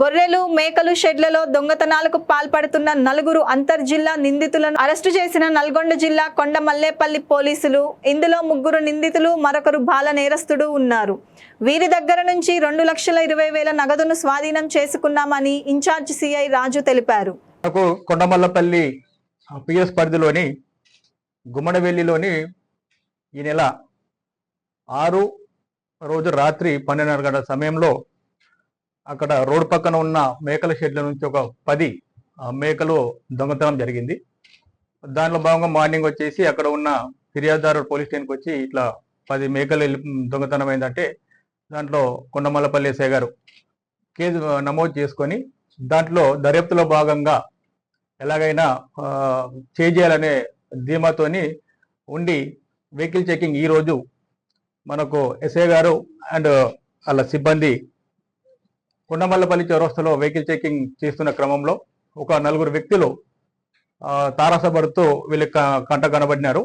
గొర్రెలు మేకలు షెడ్లలో దొంగతనాలకు పాల్పడుతున్న నలుగురు అంతర్జిల్లా నిందితులను అరెస్టు చేసిన నల్గొండ జిల్లా కొండ మల్లేపల్లి పోలీసులు. ఇందులో ముగ్గురు నిందితులు మరొకరు బాల నేరస్తుడు ఉన్నారు. వీరి దగ్గర నుంచి రెండు లక్షల ఇరవై వేల నగదును స్వాధీనం చేసుకున్నామని ఇన్ఛార్జ్ సిఐ రాజు తెలిపారు. కొండమల్లపల్లి పిఎస్ పరిధిలోని గుమ్మడవెల్లిలోని ఈ నెల ఆరు రోజు రాత్రి పన్నెండున్నర గంటల సమయంలో అక్కడ రోడ్డు పక్కన ఉన్న మేకల షెడ్ల నుంచి ఒక పది మేకలు దొంగతనం జరిగింది. దానిలో భాగంగా మార్నింగ్ వచ్చేసి అక్కడ ఉన్న ఫిర్యాదుదారు పోలీస్ స్టేషన్కి వచ్చి ఇట్లా పది మేకలు వెళ్ళి దొంగతనం అయిందంటే దాంట్లో కొండమల్లపల్లి ఎస్ఐ గారు కేసు నమోదు చేసుకొని దాంట్లో దర్యాప్తులో భాగంగా ఎలాగైనా చేయాలనే ధీమాతోని ఉండి వెహికల్ చెకింగ్ ఈ రోజు మనకు ఎస్ఐ గారు అండ్ వాళ్ళ సిబ్బంది కొండమల్లపల్లి చౌరస్తలో వెహికల్ చెకింగ్ చేస్తున్న క్రమంలో ఒక నలుగురు వ్యక్తులు తారసపడుతూ వీళ్ళకి కంట కనబడినారు.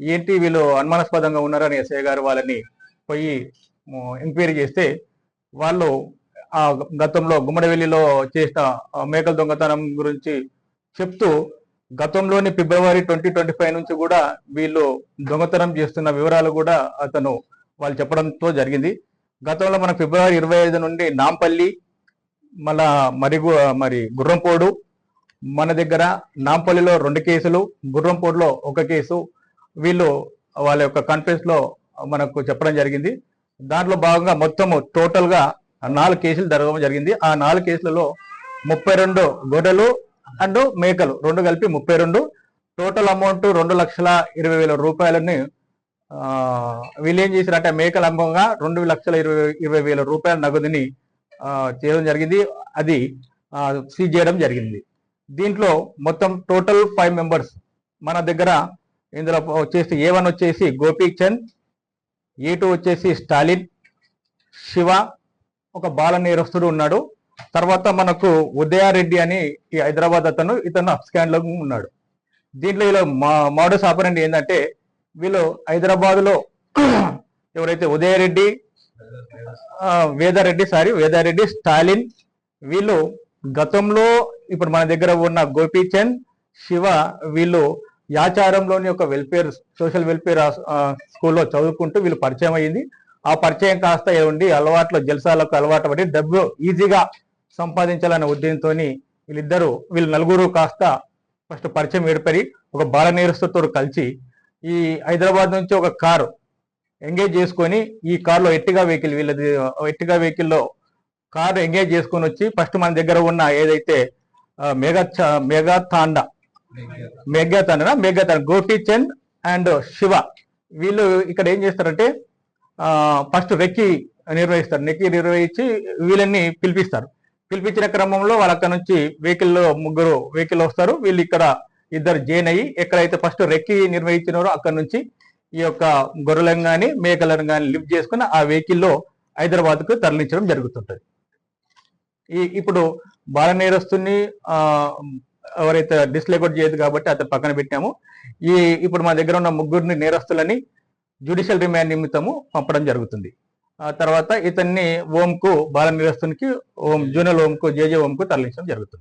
ఏంటి వీళ్ళు అనుమానాస్పదంగా ఉన్నారని ఎస్ఐ గారు వాళ్ళని పోయి ఎంక్వైరీ చేస్తే వాళ్ళు ఆ గతంలో గుమ్మడివెల్లిలో చేసిన మేకల దొంగతనం గురించి చెప్తూ గతంలోని ఫిబ్రవరి ట్వంటీ ట్వంటీ ఫైవ్ నుంచి కూడా వీళ్ళు దొంగతనం చేస్తున్న వివరాలు కూడా అతను వాళ్ళు చెప్పడంతో జరిగింది. గతంలో మన ఫిబ్రవరి ఇరవై ఐదు నుండి నాంపల్లి మళ్ళా మరి మరి గుర్రంపోడు మన దగ్గర నాంపల్లిలో రెండు కేసులు గుర్రంపోడులో ఒక కేసు వీళ్ళు వాళ్ళ యొక్క కాన్ఫరెన్స్ మనకు చెప్పడం జరిగింది. దాంట్లో భాగంగా మొత్తము టోటల్గా నాలుగు కేసులు జరగడం జరిగింది. ఆ నాలుగు కేసులలో ముప్పై రెండు గొర్రెలు అండ్ మేకలు రెండు కలిపి ముప్పై రెండు. టోటల్ అమౌంట్ రెండు లక్షల ఇరవై వేల రూపాయలని వీళ్ళు ఏం చేశారంటే మేకల అమ్మంగా రెండు లక్షల ఇరవై ఇరవై వేల రూపాయల నగదుని చేయడం జరిగింది. అది సీజ్ చేయడం జరిగింది. దీంట్లో మొత్తం టోటల్ ఫైవ్ మెంబర్స్ మన దగ్గర ఇందులో వచ్చేసి ఏ వన్ వచ్చేసి గోపీచంద్ ఏ టూ వచ్చేసి స్టాలిన్ శివ ఒక బాల నేరస్తుడు ఉన్నాడు. తర్వాత మనకు ఉదయారెడ్డి అని ఈ హైదరాబాద్ అతను ఇతను అప్స్కాండ్ ఉన్నాడు. దీంట్లో ఇలా మా మోడస్ ఆపరెంట్ ఏంటంటే వీళ్ళు హైదరాబాద్లో ఎవరైతే ఉదయరెడ్డి వేదారెడ్డి సారీ వేదారెడ్డి స్టాలిన్ వీళ్ళు గతంలో ఇప్పుడు మన దగ్గర ఉన్న గోపీచంద్ శివ వీళ్ళు యాచారంలోని ఒక వెల్ఫేర్ సోషల్ వెల్ఫేర్ స్కూల్లో చదువుకుంటూ వీళ్ళు పరిచయం అయ్యింది. ఆ పరిచయం కాస్త ఉండి అలవాట్లు జల్సాలకు అలవాటు పడి డబ్బు ఈజీగా సంపాదించాలనే ఉద్దేశంతో వీళ్ళిద్దరూ వీళ్ళు నలుగురు కాస్త ఫస్ట్ పరిచయం ఏర్పడి ఒక బాల నేరస్తుతో కలిసి ఈ హైదరాబాద్ నుంచి ఒక కారు ఎంగేజ్ చేసుకొని ఈ కార్లో ఎట్టిగా వెహికల్ వీళ్ళది ఎట్టిగా వెహికల్లో కారు ఎంగేజ్ చేసుకొని వచ్చి ఫస్ట్ మన దగ్గర ఉన్న ఏదైతే మెగా చ- మెగా తాండా మెగా తాండా మెగా తాండా. అండ్ శివ. వీళ్ళు ఇక్కడ ఏం చేస్తారంటే ఫస్ట్ రెక్కి నిర్వహిస్తారు. నెక్కి నిర్వహించి వీళ్ళని పిలిపిస్తారు. పిలిపించిన క్రమంలో వాళ్ళ అక్కడ నుంచి వెహికల్లో ముగ్గురు వెహికల్ వస్తారు. వీళ్ళు ఇక్కడ ఇద్దరు జైన్ అయ్యి ఎక్కడైతే ఫస్ట్ రెక్కి నిర్వహించినారో అక్కడ నుంచి ఈ యొక్క గొర్రెలను కానీ మేకలను కానీ లిఫ్ట్ చేసుకుని ఆ వెహికల్లో హైదరాబాద్కు తరలించడం జరుగుతుంటుంది. ఈ ఇప్పుడు బాల నేరస్తుని ఎవరైతే ఎవరైతే డిస్లెకోట్ చేయదు కాబట్టి అతను పక్కన పెట్టాము. ఈ ఇప్పుడు మా దగ్గర ఉన్న ముగ్గురిని నేరస్తులని జ్యుడిషియల్ రిమాండ్ నిమిత్తము పంపడం జరుగుతుంది. ఆ తర్వాత ఇతన్ని ఓంకు బాల నేరస్తునికి ఓం జూనల్ ఓంకు జేజే ఓంకు తరలించడం జరుగుతుంది.